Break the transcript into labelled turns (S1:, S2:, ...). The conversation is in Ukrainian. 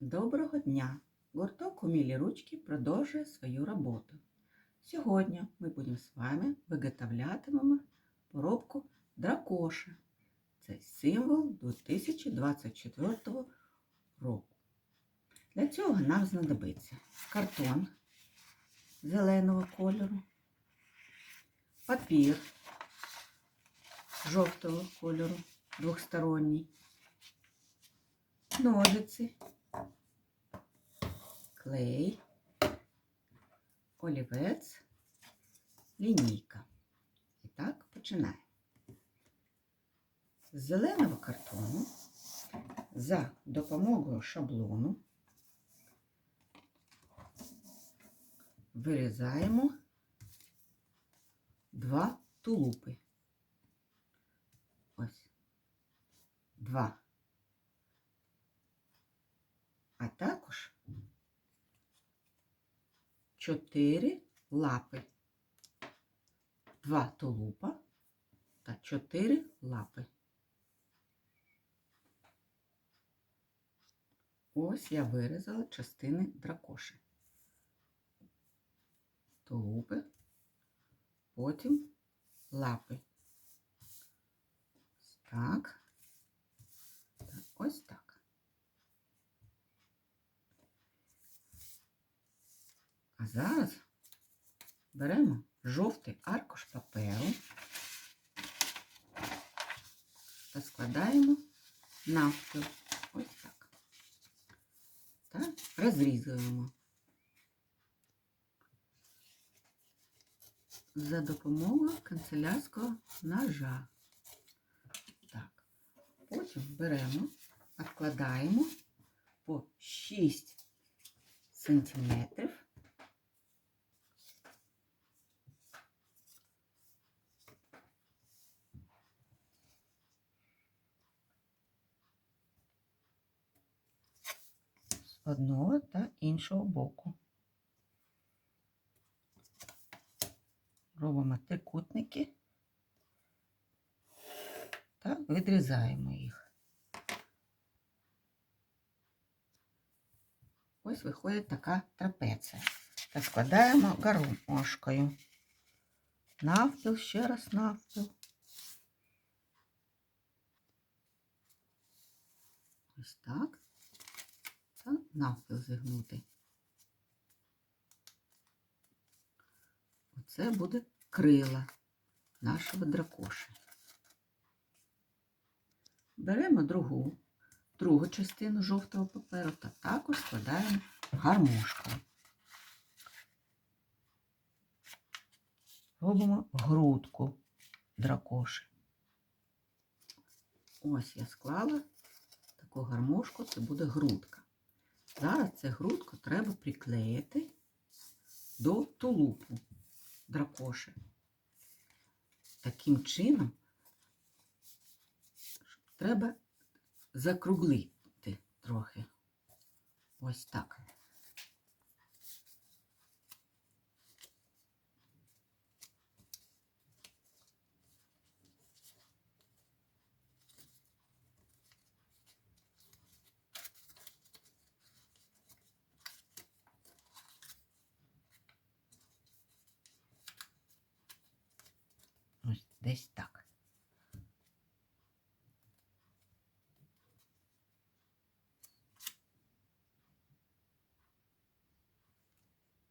S1: Доброго дня! Гурток «Умілі ручки продовжує свою роботу. Сьогодні ми будемо з вами виготовлятимемо поробку дракоша. Це символ 2024 року. Для цього нам знадобиться картон зеленого кольору, папір жовтого кольору двохсторонній, ножиці, клей, олівець, лінійка. І так починаємо. З зеленого картону за допомогою шаблону вирізаємо два тулупи. Ось. Два. А також чотири лапи. Два тулупа та чотири лапи. Ось я вирізала частини дракоші. Тулупи, потім лапи. Так. Ось так. А зараз беремо жовтий аркуш паперу та складаємо навпіл. Ось так. Та розрізуємо. За допомогою канцелярського ножа. Так. Потім беремо, відкладаємо по 6 сантиметрів. З одного та іншого боку. Робимо трикутники та відрізаємо їх. Ось виходить така трапеція. Та складаємо гармошкою. Навпіл, ще раз навпіл. Ось так. Та навпіл зігнути. Оце буде крила нашого дракоша. Беремо другу, другу частину жовтого паперу та також складаємо гармошку. Робимо грудку дракоші. Ось я склала таку гармошку, це буде грудка. Зараз цю грудку треба приклеїти до тулупу дракоши. Таким чином треба закруглити трохи. Ось так. 教質でした。